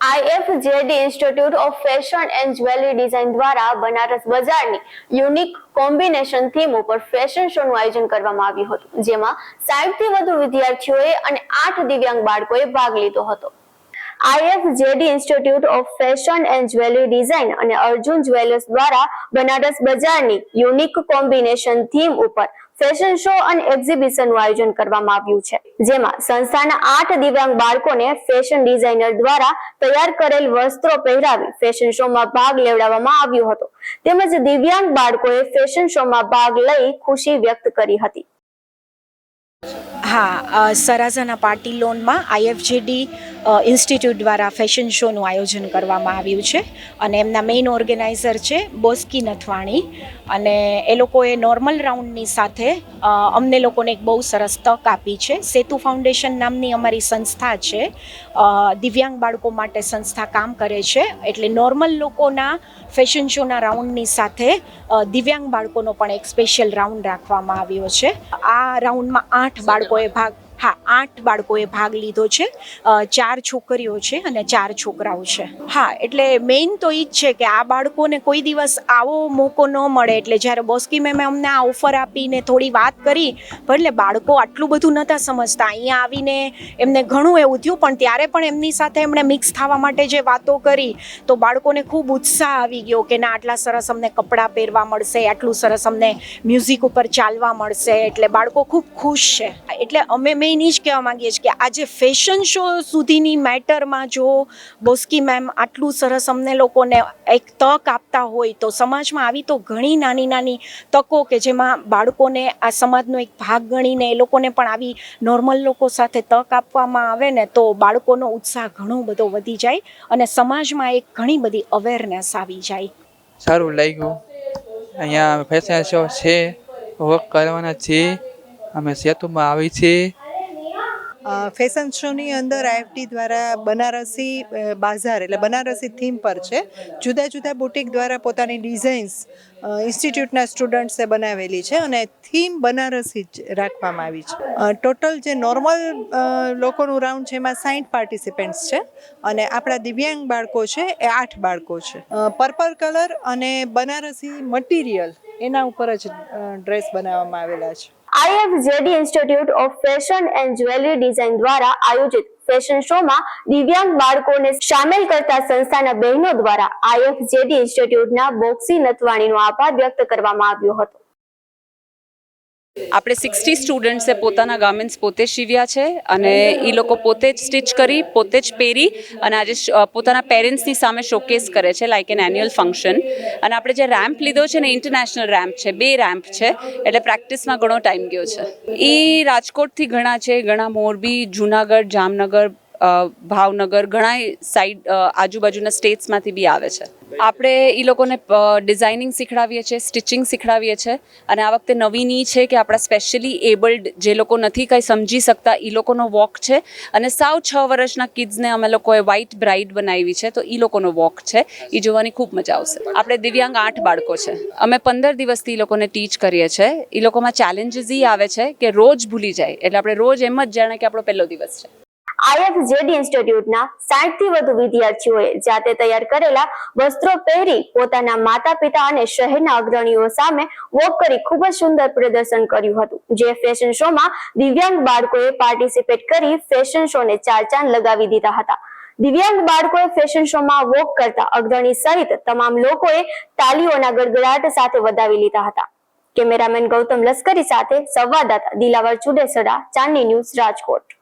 IFJD institute of fashion and jewellery design દ્વારા બનારસ બજારની unique combination theme ઉપર fashion શોનું આયોજન કરવામાં આવ્યું હતું, જેમાં સાઠથી વધુ વિદ્યાર્થીઓએ અને આઠ દિવ્યાંગ બાળકોએ ભાગ લીધો હતો. IFJD institute of fashion and jewellery design અને અર્જુન જ્વેલર્સ દ્વારા બનારસ બજારની યુનિક કોમ્બિનેશન થીમ ઉપર ફેશન શો અને એક્ઝિબિશનનું આયોજન કરવામાં આવ્યું છે. જેમાં સંસ્થાના આઠ દિવ્યાંગ બાળકોને ફેશન ડિઝાઇનર દ્વારા તૈયાર કરેલ વસ્ત્રો પહેરાવી ફેશન શોમાં ભાગ લેવડાવવામાં આવ્યો હતો. તેમજ દિવ્યાંગ બાળકોએ ફેશન શોમાં ભાગ લઈ ખુશી વ્યક્ત કરી હતી. હા સરાઝાના પાર્ટી લોનમાં આઈએફજીડી ઇન્સ્ટિટ્યૂટ દ્વારા ફેશન શોનું આયોજન કરવામાં આવ્યું છે અને એમના મેઇન ઓર્ગેનાઇઝર છે બોસ્કી નથવાણી અને એ લોકોએ નોર્મલ રાઉન્ડની સાથે અમને લોકોને એક બહુ સરસ તક આપી છે. સેતુ ફાઉન્ડેશન નામની અમારી સંસ્થા છે. દિવ્યાંગ બાળકો માટે સંસ્થા કામ કરે છે. એટલે નોર્મલ લોકોના ફેશન શોના રાઉન્ડની સાથે દિવ્યાંગ બાળકોનો પણ એક સ્પેશિયલ રાઉન્ડ રાખવામાં આવ્યો છે. આ રાઉન્ડમાં આઠ બાળકોએ ભાગ હા, આઠ બાળકોએ ભાગ લીધો છે. ચાર છોકરીઓ છે અને ચાર છોકરાઓ છે. હા, એટલે મેઇન તો એ જ છે કે આ બાળકોને કોઈ દિવસ આવો મોકો ન મળે. એટલે જ્યારે બોસ્કી મેમે અમને આ ઓફર આપીને થોડી વાત કરી ભલે બાળકો આટલું બધું નહોતા સમજતા. અહીંયા આવીને એમને ઘણું એવું થયું, પણ ત્યારે પણ એમની સાથે એમણે મિક્સ થવા માટે જે વાતો કરી, તો બાળકોને ખૂબ ઉત્સાહ આવી ગયો કે ના, આટલા સરસ અમને કપડાં પહેરવા મળશે, આટલું સરસ અમને મ્યુઝિક ઉપર ચાલવા મળશે. એટલે બાળકો ખૂબ ખુશ છે. એટલે અમે મેઇન એ જ કહેવા માંગીએ છીએ કે આજે ફેશન શો સુધીની મેટરમાં જો બોસ્કી મેમ આટલું સરસ અમને લોકોને એક તક આપતા હોય તો સમાજમાં આવી તો ઘણી નાની નાની તકો કે જેમાં બાળકોને આ સમાજનો એક ભાગ ગણીને એ લોકોને પણ આવી નોર્મલ લોકો સાથે તક આપવામાં આવે ને તો બાળકોનો ઉત્સાહ ઘણો બધો વધી જાય અને સમાજમાં એક ઘણી બધી અવેરનેસ આવી જાય. સારું લાગ્યું. અહીંયા ફેશન શો છે. વર્ક કરવાના છે અમે સેતુમાં આવી છીએ. ફેશન શોની અંદર આઈએફટી દ્વારા બનારસી બાઝાર એટલે બનારસી થીમ પર છે. જુદા જુદા બુટિક દ્વારા પોતાની ડિઝાઇન્સ ઇન્સ્ટિટ્યૂટના સ્ટુડન્ટ્સે બનાવેલી છે અને થીમ બનારસી જ રાખવામાં આવી છે. ટોટલ જે નોર્મલ લોકોનું રાઉન્ડ છે એમાં સાઠ પાર્ટિસિપન્ટ્સ છે અને આપણા દિવ્યાંગ બાળકો છે એ આઠ બાળકો છે. પર્પલ કલર અને બનારસી મટીરિયલ એના ઉપર જ ડ્રેસ બનાવવામાં આવેલા છે. IFJD institute of fashion and jewellery design દ્વારા આયોજિત ફેશન શોમાં દિવ્યાંગ બાળકોને સામેલ કરતા સંસ્થાના બહેનો દ્વારા આઈએફજેડી ઇન્સ્ટિટ્યૂટના બોક્સી નથવાણીનો આભાર વ્યક્ત કરવામાં આવ્યો હતો. આપણે સિક્સટી સ્ટુડન્ટ્સે પોતાના ગાર્મેન્ટ્સ પોતે સીવ્યા છે અને એ લોકો પોતે જ સ્ટિચ કરી, પોતે જ પહેરી અને આજે પોતાના પેરેન્ટ્સની સામે શોકેસ કરે છે લાઇક એન એન્યુઅલ ફંક્શન અને આપણે જે રેમ્પ લીધો છે ને ઇન્ટરનેશનલ રેમ્પ છે, બે રેમ્પ છે, એટલે પ્રેક્ટિસમાં ઘણો ટાઈમ ગયો છે. એ રાજકોટથી ઘણા છે, ઘણા મોરબી, જુનાગઢ, જામનગર ભાવનગર ઘણા સાઈડ આજુબાજુના સ્ટેટ્સમાંથી બી આવે છે. આપણે એ લોકોને ડિઝાઇનિંગ શીખડાવીએ છીએ સ્ટિચિંગ શીખડાવીએ છીએ અને આ વખતે નવીની છે કે આપણા સ્પેશિયલી એબલ્ડ જે લોકો નથી કંઈ સમજી શકતા એ લોકોનો વોક છે. અને સાવ છ વર્ષના કિડ્સને અમે લોકોએ વ્હાઇટ બ્રાઇડ બનાવી છે, તો એ લોકોનો વોક છે. એ જોવાની ખૂબ મજા આવશે. આપણે દિવ્યાંગ આઠ બાળકો છે. અમે પંદર દિવસથી એ લોકોને ટીચ કરીએ છીએ એ લોકોમાં ચેલેન્જીસ એ આવે છે કે રોજ ભૂલી જાય. એટલે આપણે રોજ એમ જ જાણે કે આપણો પહેલો દિવસ છે. આઈએફજેડી ઇન્સ્ટિટ્યૂટના સાઠથી વધુ વિદ્યાર્થીઓએ જાતે તૈયાર કરેલા વસ્ત્રો પહેરી પોતાના માતા પિતા અને શહેરના અગ્રણીઓ સામે વોક કરી ખૂબ જ સુંદર પ્રદર્શન કર્યું હતું. જે ફેશન શોમાં દિવ્યાંગ બાળકોએ પાર્ટિસિપેટ કરી ફેશન શોને ચાર ચાંદ લગાવી દીધા હતા. દિવ્યાંગ બાળકોએ ફેશન શોમાં વોક કરતા અગ્રણી સહિત તમામ લોકોએ તાલીઓના ગડગડાટ સાથે વધાવી લીધા હતા. કેમેરામેન ગૌતમ લશ્કરી સાથે સંવાદદાતા દિલાવર ચુડેસરા ચાંદની ન્યૂઝ રાજકોટ.